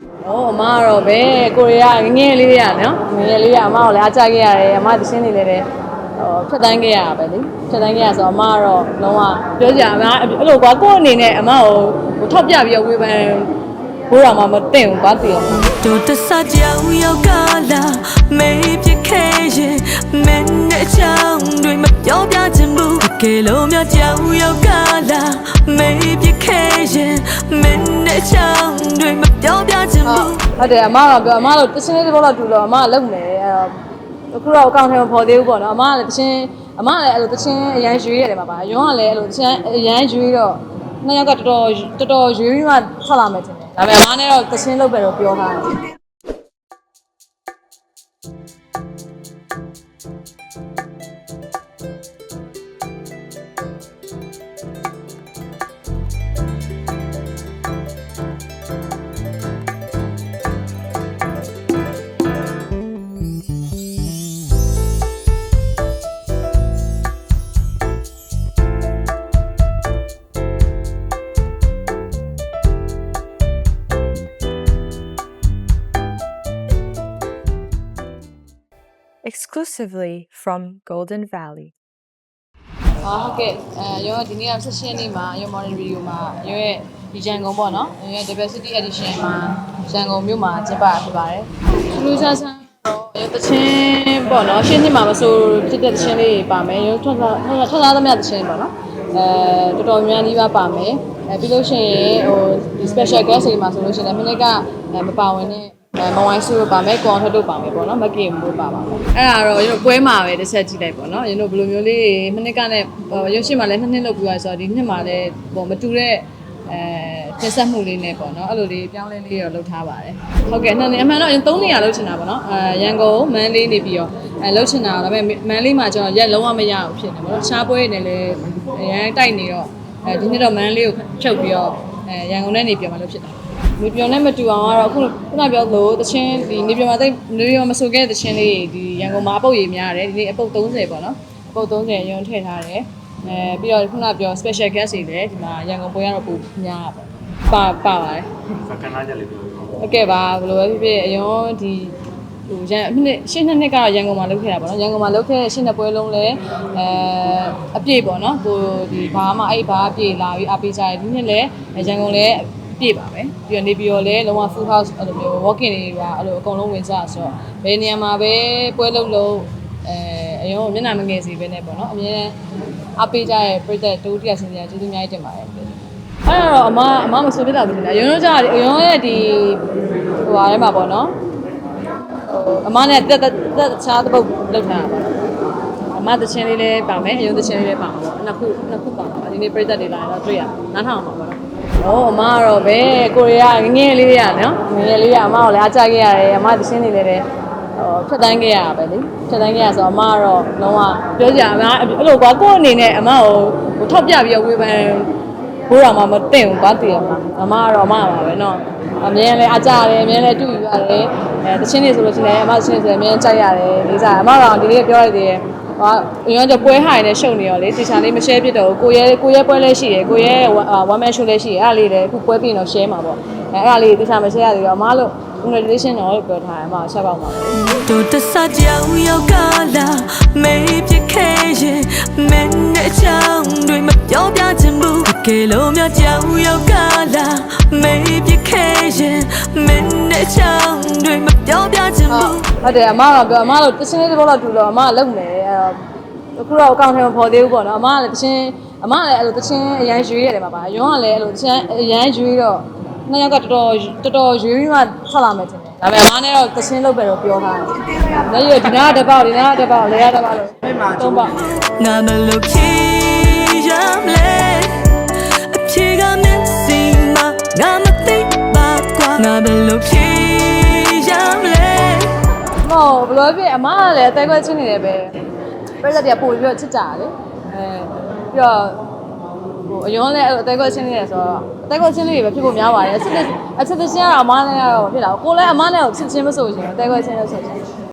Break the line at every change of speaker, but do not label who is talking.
ဟောအမကတော့ပဲကိုရီးယားငယ်ငယ်လေးရနော်ငယ်ငယ်လေးရအမကိုလည်းအားကြခဲ့ရတယ်အမသင်းနေလည်းတယ်ဟိုဖြတ်တန်းခဲ့ရတာပဲလေဖြတ်တန်းခဲ့ရဆိုတော့အမကတော့လုံးဝပြောကြအမအဲ့လိုကွာကိုယ့်အနေနဲ့အမကိုဟိုထောက်ပြပြီးတော့ဝေဖန်ဘိုးတော်မှမသိဘူးကွာသိအောင်
တို့တဆကြောင်ရောက်ကလာမေးပြခဲ့ရင်မင်းနဲ့ချောင်းတွေမပြောပြချင်ဘူးတကယ်လို့များကြောင်ရောက်ကလာမေး
ဟုတ်
ဘူး
ဟုတ်တယ်အမကပြောအမတို့တချင်းလေးတစ်ပုတ်လောက်တူလို့အမကလုံနေအဲ့တော့အခုတော့အကောင့်ထဲမှာပေါ်သေးဘူးပေါ့နော်အမကလည်းတချင်းအမကလည်းအဲ့လိုတချင်းအရန်ရွေးရတယ်မှာပါရုံးကလည်းအဲ့လိုတချင်းအရန်ရွေးတော့နှစ်ယောက်ကတော်တော်တော်တော်ရွေးပြီးမှထွက်လာမယ်ထင်တယ်ဒါပေမဲ့အမနဲ့တော့တချင်းလုပ်ပဲတော့ပြောထားတ
exclusively from Golden Valley.
အာဟုတ်ကဲ့အဲရုံးကဒီနေ့ကဆက်ရှင်နေ့မှာရုံး modern video မှာရုံးရဲ့ဒီရန်ကုန်ပေါ့နော်ရုံးရဲ့ diversity edition မှာရန်ကုန်မြို့မှာကျင်းပဖြစ်ပါတယ်ထူးထူးဆန်းဆန်းတော့ရုံးတချင်းပေါ့နော်ရှင်းနှစ်မှာမဆိုဖြစ်တဲ့တချင်းလေးပါမယ်ရုံးထွက်လာထွက်လာသမျှတချင်းပေါ့နော်အဲတော်တော်များများကြီးပါပါမယ်အဲပြီးလို့ရှိရင်ဟိုဒီ special guest တွေမှာဆိုလို့ရှိရင်လည်းမနေ့ကမပါဝင်တဲ့ အဲမဝိုင်းဆူတို့ပါမယ်ကွန်ထက်တို့ပါမယ်ပေါ့နော်မကင်မို့ပါပါမယ်အဲ့ဒါတော့ရတို့ပွဲမှာပဲတစ်ချက်ကြည့်လိုက်ပေါ့နော်ရတို့ဘယ်လိုမျိုးလေးမနစ်ကနဲ့ရုပ်ရှင်မှာလည်းနှစ်နှစ်လောက်ပြီးသွားဆိုတော့ဒီနှစ်မှာလည်းပုံမတူတဲ့အဲတက်ဆက်မှုလေးနဲ့ပေါ့နော်အဲ့လိုလေးပြောင်းလဲလေးတော့လုပ်ထားပါတယ်ဟုတ်ကဲ့နှစ်နေအမှန်တော့3နေရာလုပ်ချင်တာပေါ့နော်အဲရန်ကုန်မန်းလေးနေပြီးတော့အဲလုပ်ချင်တာဒါပေမဲ့မန်းလေးမှာကျွန်တော်ရက်လုံးဝမရဘူးဖြစ်နေပေါ့နော်တခြားပွဲတွေနဲ့လည်းအရန်တိုက်နေတော့အဲဒီနှစ်တော့မန်းလေးကိုဖြုတ်ပြီးတော့အဲရန်ကုန်နဲ့နေပြန်มาလို့ဖြစ်တာ နေပြောနဲ့မတူအောင်ကတော့အခုခုနပြောလို့တချင်းဒီနေပြောမှာတိတ်နေပြောမဆိုခဲ့တဲ့တချင်းလေးဒီရန်ကုန်မှာအပုတ်ရေးများတယ်ဒီနေ့အပုတ်30ပေါ့နော်အပုတ်30ရုံထည့်ထားတယ်အဲပြီးတော့ခုနပြော special guest တွေလည်းဒီမှာရန်ကုန်ပွဲကတော့ပိုများပါပါပါပါတယ်
စကန်လာကြလေပြော
ဟုတ်ကဲ့ပါဘယ်လိုပဲဖြစ်ဖြစ်အရုံးဒီဟိုရန်နှစ်ရှင်းနှစ်နှစ်ကတော့ရန်ကုန်မှာလုပ်ခဲ့တာပေါ့နော်ရန်ကုန်မှာလုပ်ခဲ့တဲ့ရှင်းနှစ်ပွဲလုံးလည်းအဲအပြည့်ပေါ့နော်ကိုဒီဘာမှအဲ့ဘာအပြည့်လာပြီးအပေးကြတယ်ဒီနှစ်လည်းရန်ကုန်လည်းအ ပြည့်ပါပဲပြီးတော့နေပြည်တော်လည်းလုံးဝ full house အဲ့လိုမျိုး walking တွေကအဲ့လိုအကုန်လုံးဝင်စားဆိုတော့ဘယ်နေရာမှာပဲပွဲလုံးလုံးအဲအရုံးမျက်နှာမငယ်စီပဲနဲ့ပေါ့နော်အမြဲတမ်းအပေးကြတဲ့ပြည်သက်တူတရားစင်စရာကျေးဇူးအများကြီးတင်ပါတယ်အဲ့တော့အမအမမဆိုပြတာဘူးလားရုံးတော့ကြာရုံးရဲ့ဒီဟိုဟာထဲမှာပေါ့နော်ဟိုအမနဲ့တက်တက်တက်ချားတစ်ပုတ်လောက်ထားတာပေါ့အမတချင်းလေးလည်းပါမယ်အယုံတချင်းလေးလည်းပါမှာပေါ့နှစ်ခုနှစ်ခုပါမှာဒီနေ့ပြည်သက်တွေလာတော့တွေ့ရနားထောင်မှာပေါ့နော် ဟောအမကတော့ပဲကိုရီးယားငငယ်လေးရနော်ငငယ်လေးရအမကိုလည်းအားကျခဲ့ရတယ်အမသင်းနေလေတဲ့ဟောဖြတ်တန်းခဲ့ရပါပဲလေဖြတ်တန်းခဲ့ရဆိုအမကတော့လုံးဝပြောကြအမအဲ့လိုကွာကို့အနေနဲ့အမကိုထောက်ပြပြီးတော့ဝေဖန်ဘိုးတော်မှမတင်ဘူးကွာတည်ရမှာအမကတော့အမပါပဲနော်အမြဲလဲအကြရတယ်အမြဲလဲတူယူရတယ်အဲတချင်းနေဆိုလို့ရှိရင်အမတချင်းနေဆိုအမြဲကြိုက်ရတယ်လေးစားအမကတော့ဒီနေ့ပြောလိုက်သေးတယ် ဟာအရင်ကပွဲဟိုင်နဲ့ရှုပ်နေရောလေတီချာလေးမ share ဖြစ်တော့ကိုရဲကိုရဲပွဲလဲရှိတယ်ကိုရဲ one man show လဲရှိတယ်အဲ့ဒါလေးလည်းအခုပွဲပြင်တော့ share မှာပေါ့အဲအဲ့ဒါလေးတီချာမ share ရသေးတော့အမလို့ congratulation တော့လို့ပြောထားတယ်အမဆက်ပေါက်ပါပဲ
တို့တဆကြောင်ရောက်ကလာမေးပြခဲ့ရင်မင်းနဲ့ချောင်းတွေမပြောပြချင်ဘူးတကယ်လို့များကြောင်ရောက်ကလာမေးပြခဲ့ရင်မင်းနဲ့ချောင်းတွေမပြောပြချင်ဘူး
ဟုတ်တယ်အမကပြောအမတို့တချင်းလေးတစ်ပုတ်လောက်တူလို့အမကလုံနေအဲ့တော့အခုတော့အကောင့်ထဲမှာပေါ်သေးဘူးပေါ့နော်အမကလည်းတချင်းအမကလည်းအဲ့လိုတချင်းအရန်ရွေးရတယ်မှာပါရုံးကလည်းအဲ့လိုတချင်းအရန်ရွေးတော့နှစ်ယောက်ကတော်တော်တော်တော်ရွေးပြီးမှထွက်လာမယ်ထင်တယ်ဒါပေမဲ့အမနဲ့တော့တချင်းလုပ်ပဲတော့ပြောထားတယ်။လက်ရဒီနားတစ်ပေါက်ဒီနားတစ်ပေါက်လဲရတစ်ပေါက်လို့သုံးပေါက်
ငါမလို့ဖြေရမလဲအဖြေကမျက်စိမှာငါမသိပါကွာငါဘယ်လိုဖြေ
ဘယ်လိုဖြစ်အမကလည်းအသေးခွဲချင်းနေတယ်ပဲ။ပြဿနာတွေကပို့ပြီးတော့ချစ်ကြတယ်လေ။အဲပြီးတော့ဟိုအယွန်းလည်းအဲ့လိုအသေးခွဲချင်းနေတယ်ဆိုတော့အသေးခွဲချင်းလေးတွေပဲဖြစ်ဖို့များပါတယ်။အချစ်အချစ်ချင်းကတော့အမနဲ့ကတော့ဖြစ်တာ။ကိုလည်းအမနဲ့ကိုချစ်ချင်းမဆိုရှင်အသေးခွဲချင်းလို့ဆိုရှင်